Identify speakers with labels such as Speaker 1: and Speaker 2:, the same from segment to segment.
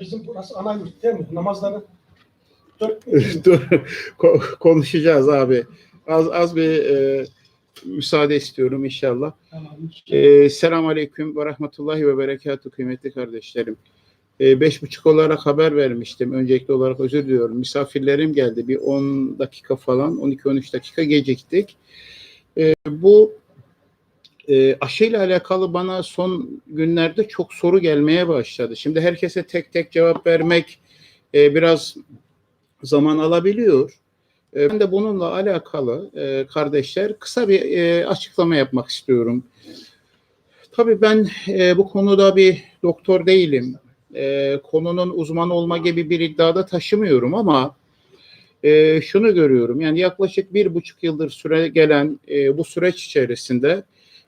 Speaker 1: Bizim burası ana yurt değil mi? Namazları
Speaker 2: Dur, ko- konuşacağız abi. Az az bir e, müsaade istiyorum inşallah.
Speaker 1: Tamam.
Speaker 2: E, Selamun Aleyküm ve Rahmetullahi ve Berekatuhu kıymetli kardeşlerim. E, beş buçuk olarak haber vermiştim. Öncelikli olarak özür diliyorum. Misafirlerim geldi. Bir 10 dakika falan, 12-13 dakika geciktik. E, bu e, aşıyla alakalı bana son günlerde çok soru gelmeye başladı. Şimdi herkese tek tek cevap vermek e, biraz zaman alabiliyor. E, Ben de bununla alakalı e, kardeşler kısa bir e, açıklama yapmak istiyorum. Tabii ben e, bu konuda bir doktor değilim. E, konunun uzmanı olma gibi bir iddiada taşımıyorum ama e, şunu görüyorum. Yani yaklaşık bir buçuk yıldır süre gelen e, bu süreç içerisinde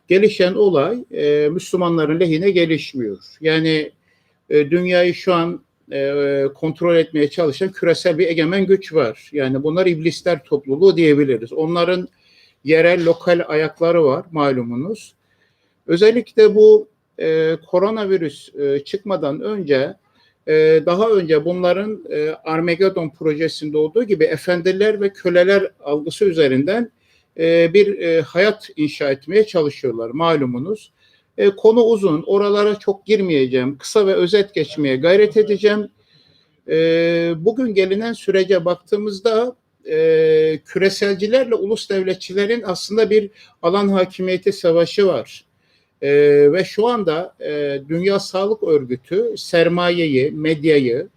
Speaker 2: gelişen olay e, Müslümanların lehine gelişmiyor. Yani e, dünyayı şu an e, kontrol etmeye çalışan küresel bir egemen güç var. Yani bunlar iblisler topluluğu diyebiliriz. Onların yerel, lokal ayakları var malumunuz. Özellikle bu e, koronavirüs e, çıkmadan önce e, daha önce bunların e, Armageddon projesinde olduğu gibi efendiler ve köleler algısı üzerinden e, bir e, hayat inşa etmeye çalışıyorlar malumunuz. E, konu uzun. Oralara çok girmeyeceğim. Kısa ve özet geçmeye gayret edeceğim. Bugün gelinen sürece baktığımızda küreselcilerle ulus devletçilerin aslında bir alan hakimiyeti savaşı var. E, ve şu anda e, Dünya Sağlık Örgütü sermayeyi, medyayı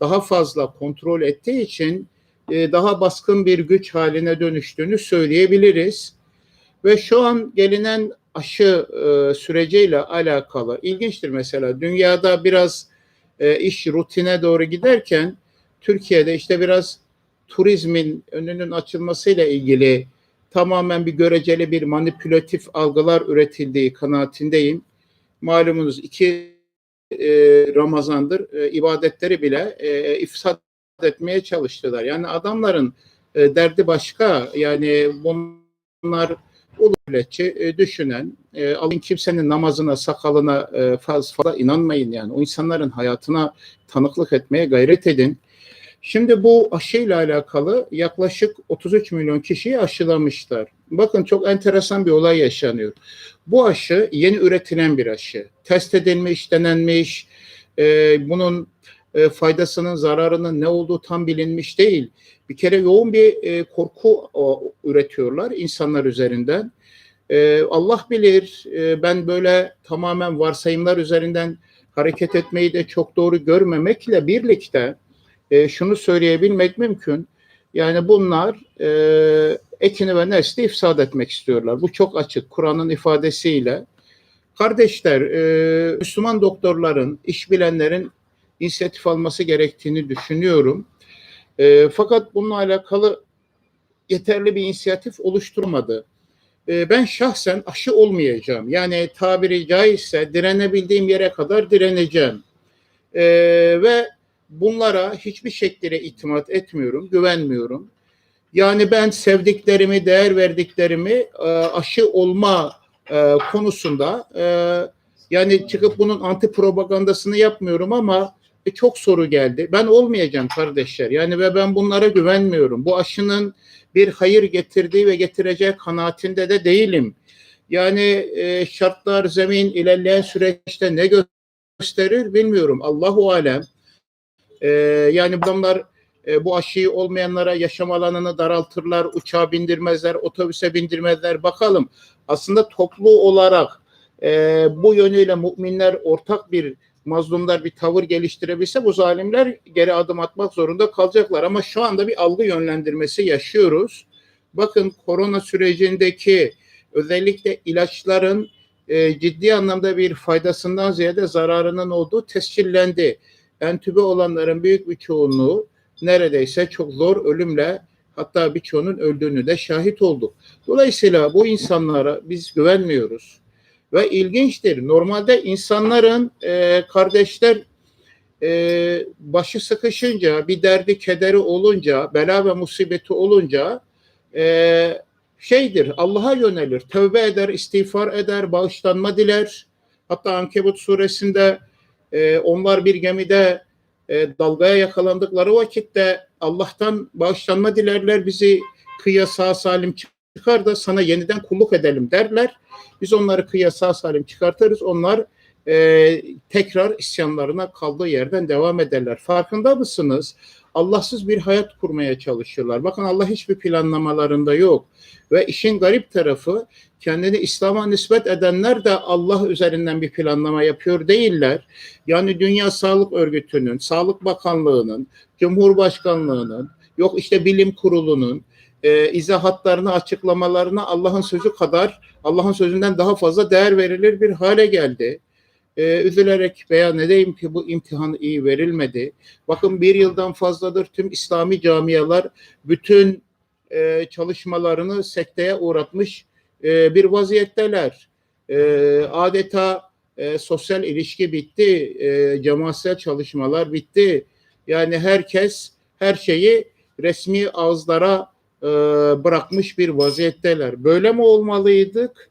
Speaker 2: daha fazla kontrol ettiği için e, daha baskın bir güç haline dönüştüğünü söyleyebiliriz. Ve şu an gelinen aşı e, süreciyle alakalı ilginçtir mesela dünyada biraz e, iş rutine doğru giderken Türkiye'de işte biraz turizmin önünün açılmasıyla ilgili tamamen bir göreceli bir manipülatif algılar üretildiği kanaatindeyim. Malumunuz iki e, Ramazandır e, ibadetleri bile e, ifsad etmeye çalıştılar. Yani adamların e, derdi başka. Yani bunlar uluvletçi e, düşünen, e, alın kimsenin namazına, sakalına e, fazla, fazla inanmayın yani. O insanların hayatına tanıklık etmeye gayret edin. Şimdi bu aşıyla alakalı yaklaşık 33 milyon kişiyi aşılamışlar. Bakın çok enteresan bir olay yaşanıyor. Bu aşı yeni üretilen bir aşı. Test edilmiş, denenmiş. E, bunun e, faydasının, zararının ne olduğu tam bilinmiş değil. Bir kere yoğun bir e, korku o, üretiyorlar insanlar üzerinden. E, Allah bilir e, ben böyle tamamen varsayımlar üzerinden hareket etmeyi de çok doğru görmemekle birlikte e, şunu söyleyebilmek mümkün. Yani bunlar e, ekini ve nesli ifsad etmek istiyorlar. Bu çok açık Kur'an'ın ifadesiyle. Kardeşler, e, Müslüman doktorların, iş bilenlerin inisiyatif alması gerektiğini düşünüyorum. E, fakat bununla alakalı yeterli bir inisiyatif oluşturmadı. E, ben şahsen aşı olmayacağım. Yani tabiri caizse direnebildiğim yere kadar direneceğim. E, ve bunlara hiçbir şekilde itimat etmiyorum, güvenmiyorum. Yani ben sevdiklerimi, değer verdiklerimi e, aşı olma e, konusunda e, yani çıkıp bunun anti propagandasını yapmıyorum ama çok soru geldi. Ben olmayacağım kardeşler. Yani ve ben bunlara güvenmiyorum. Bu aşının bir hayır getirdiği ve getireceği kanaatinde de değilim. Yani e, şartlar, zemin ilerleyen süreçte ne gösterir bilmiyorum. Allahu alem. E, yani adamlar e, bu aşıyı olmayanlara yaşam alanını daraltırlar, uçağa bindirmezler, otobüse bindirmezler. Bakalım aslında toplu olarak e, bu yönüyle müminler ortak bir mazlumlar bir tavır geliştirebilse bu zalimler geri adım atmak zorunda kalacaklar. Ama şu anda bir algı yönlendirmesi yaşıyoruz. Bakın korona sürecindeki özellikle ilaçların e, ciddi anlamda bir faydasından ziyade zararının olduğu tescillendi. Entübe olanların büyük bir çoğunluğu neredeyse çok zor ölümle hatta birçoğunun öldüğünü de şahit olduk. Dolayısıyla bu insanlara biz güvenmiyoruz. Ve ilginçtir. Normalde insanların e, kardeşler e, başı sıkışınca, bir derdi kederi olunca, bela ve musibeti olunca e, şeydir, Allah'a yönelir, tövbe eder, istiğfar eder, bağışlanma diler. Hatta Ankebut suresinde e, onlar bir gemide e, dalgaya yakalandıkları vakitte Allah'tan bağışlanma dilerler bizi kıyıya sağ salim çıkar da sana yeniden kulluk edelim derler. Biz onları kıyıya sağ salim çıkartırız. Onlar e, tekrar isyanlarına kaldığı yerden devam ederler. Farkında mısınız? Allahsız bir hayat kurmaya çalışıyorlar. Bakın Allah hiçbir planlamalarında yok. Ve işin garip tarafı kendini İslam'a nispet edenler de Allah üzerinden bir planlama yapıyor değiller. Yani Dünya Sağlık Örgütü'nün, Sağlık Bakanlığı'nın, Cumhurbaşkanlığı'nın, yok işte bilim kurulunun e, izahatlarını, açıklamalarına Allah'ın sözü kadar, Allah'ın sözünden daha fazla değer verilir bir hale geldi. E, üzülerek beyan edeyim ki bu imtihan iyi verilmedi. Bakın bir yıldan fazladır tüm İslami camialar bütün e, çalışmalarını sekteye uğratmış e, bir vaziyetteler. E, adeta e, sosyal ilişki bitti, e, cemaatsel çalışmalar bitti. Yani herkes her şeyi resmi ağızlara e, bırakmış bir vaziyetteler. Böyle mi olmalıydık?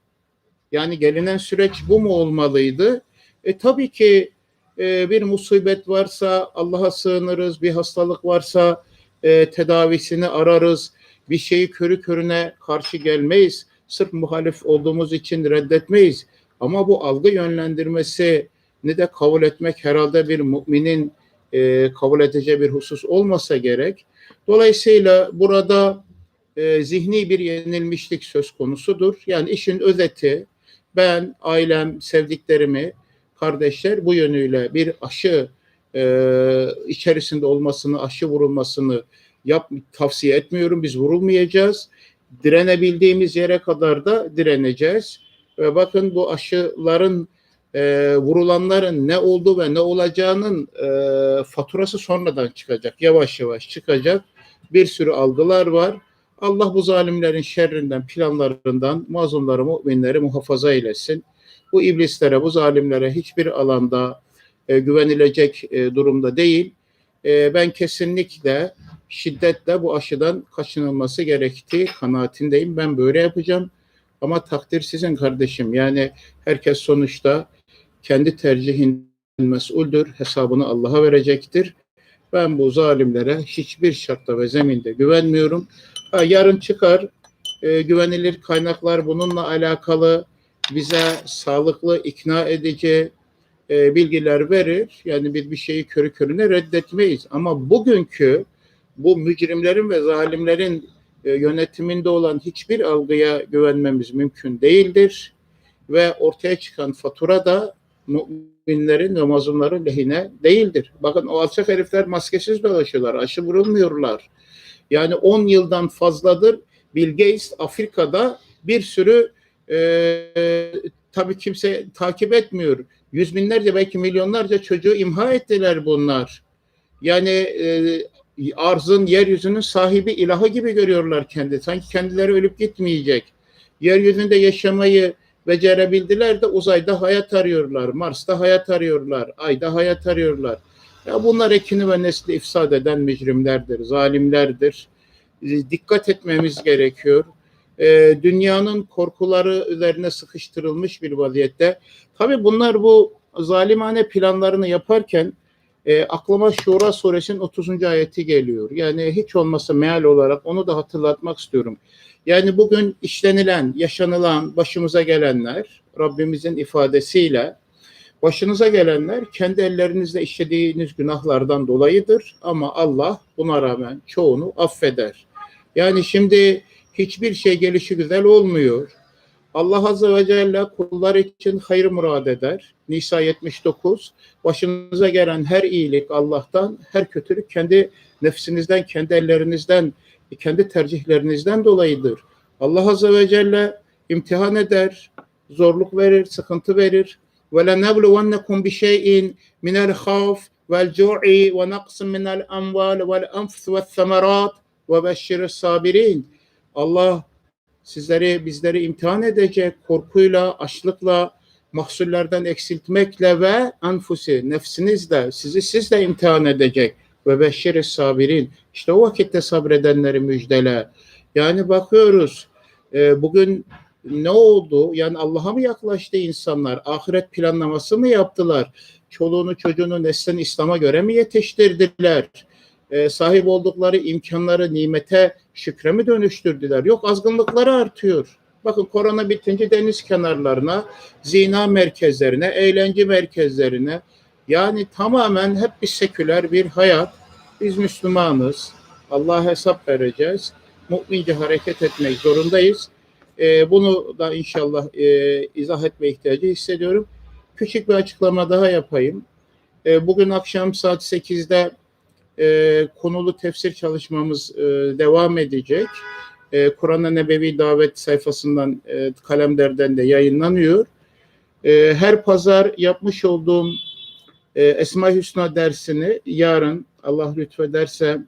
Speaker 2: Yani gelinen süreç bu mu olmalıydı? E tabii ki e, bir musibet varsa Allah'a sığınırız, bir hastalık varsa e, tedavisini ararız, bir şeyi körü körüne karşı gelmeyiz. Sırf muhalif olduğumuz için reddetmeyiz. Ama bu algı yönlendirmesi ne de kabul etmek herhalde bir müminin e, kabul edeceği bir husus olmasa gerek. Dolayısıyla burada e, zihni bir yenilmişlik söz konusudur. Yani işin özeti ben, ailem, sevdiklerimi, kardeşler bu yönüyle bir aşı e, içerisinde olmasını, aşı vurulmasını yap, tavsiye etmiyorum. Biz vurulmayacağız. Direnebildiğimiz yere kadar da direneceğiz. Ve bakın bu aşıların e, vurulanların ne oldu ve ne olacağının e, faturası sonradan çıkacak. Yavaş yavaş çıkacak. Bir sürü algılar var. Allah bu zalimlerin şerrinden, planlarından mazlumları, müminleri muhafaza eylesin. Bu iblislere, bu zalimlere hiçbir alanda e, güvenilecek e, durumda değil. E, ben kesinlikle şiddetle bu aşıdan kaçınılması gerektiği kanaatindeyim. Ben böyle yapacağım. Ama takdir sizin kardeşim. Yani herkes sonuçta kendi tercihin mesuldür. Hesabını Allah'a verecektir. Ben bu zalimlere hiçbir şartta ve zeminde güvenmiyorum. Yarın çıkar e, güvenilir kaynaklar bununla alakalı bize sağlıklı, ikna edici e, bilgiler verir. Yani biz bir şeyi körü körüne reddetmeyiz. Ama bugünkü bu mücrimlerin ve zalimlerin e, yönetiminde olan hiçbir algıya güvenmemiz mümkün değildir. Ve ortaya çıkan fatura da müminlerin ve mazlumların lehine değildir. Bakın o alçak herifler maskesiz dolaşıyorlar, aşı vurulmuyorlar. Yani 10 yıldan fazladır Bill Gates Afrika'da bir sürü e, tabii kimse takip etmiyor. Yüz binlerce belki milyonlarca çocuğu imha ettiler bunlar. Yani e, arzın, yeryüzünün sahibi ilahı gibi görüyorlar kendi. Sanki kendileri ölüp gitmeyecek. Yeryüzünde yaşamayı becerebildiler de uzayda hayat arıyorlar. Mars'ta hayat arıyorlar. Ay'da hayat arıyorlar. Ya bunlar ekini ve nesli ifsad eden mücrimlerdir, zalimlerdir. Dikkat etmemiz gerekiyor. Ee, dünyanın korkuları üzerine sıkıştırılmış bir vaziyette. Tabii bunlar bu zalimane planlarını yaparken e, aklıma Şura suresinin 30. ayeti geliyor. Yani hiç olmasa meal olarak onu da hatırlatmak istiyorum. Yani bugün işlenilen, yaşanılan, başımıza gelenler Rabbimizin ifadesiyle başınıza gelenler kendi ellerinizle işlediğiniz günahlardan dolayıdır ama Allah buna rağmen çoğunu affeder. Yani şimdi hiçbir şey gelişi güzel olmuyor. Allah Azze ve Celle kullar için hayır murad eder. Nisa 79. Başınıza gelen her iyilik Allah'tan, her kötülük kendi nefsinizden, kendi ellerinizden, kendi tercihlerinizden dolayıdır. Allah Azze ve Celle imtihan eder, zorluk verir, sıkıntı verir. وَلَنَبْلُوَنَّكُمْ بِشَيْءٍ مِنَ الْخَوْفِ وَالْجُوعِ وَنَقْصٍ مِنَ الْأَمْوَالِ وَالْأَنْفُسِ وَالثَّمَرَاتِ وَبَشِّرِ الصَّابِرِينَ Allah sizleri bizleri imtihan edecek korkuyla, açlıkla, mahsullerden eksiltmekle ve anfusi, nefsinizle, sizi sizle imtihan edecek. Ve beşşiri sabirin. İşte o vakitte sabredenleri müjdele. Yani bakıyoruz e, bugün ne oldu? Yani Allah'a mı yaklaştı insanlar? Ahiret planlaması mı yaptılar? çoluğunu çocuğunu neslen İslam'a göre mi yetiştirdiler? E, sahip oldukları imkanları nimete şükre mi dönüştürdüler? Yok azgınlıkları artıyor. Bakın korona bitince deniz kenarlarına, zina merkezlerine, eğlence merkezlerine yani tamamen hep bir seküler bir hayat. Biz Müslümanız. Allah'a hesap vereceğiz. Mümince hareket etmek zorundayız. Ee, bunu da inşallah e, izah etme ihtiyacı hissediyorum. Küçük bir açıklama daha yapayım. Ee, bugün akşam saat 8'de e, konulu tefsir çalışmamız e, devam edecek. E, Kur'an-ı Nebevi davet sayfasından e, kalemlerden de yayınlanıyor. E, her pazar yapmış olduğum e, Esma Hüsna dersini yarın Allah lütfederse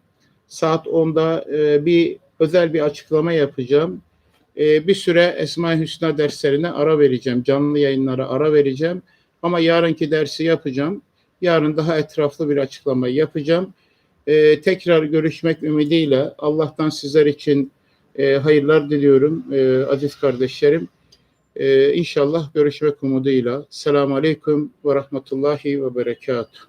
Speaker 2: saat 10'da e, bir özel bir açıklama yapacağım. E, bir süre Esma Hüsna derslerine ara vereceğim. Canlı yayınlara ara vereceğim. Ama yarınki dersi yapacağım. Yarın daha etraflı bir açıklama yapacağım. E, tekrar görüşmek ümidiyle Allah'tan sizler için e, hayırlar diliyorum e, aziz kardeşlerim. E, inşallah görüşmek umuduyla. Selamun Aleyküm ve Rahmetullahi ve Berekatuhu.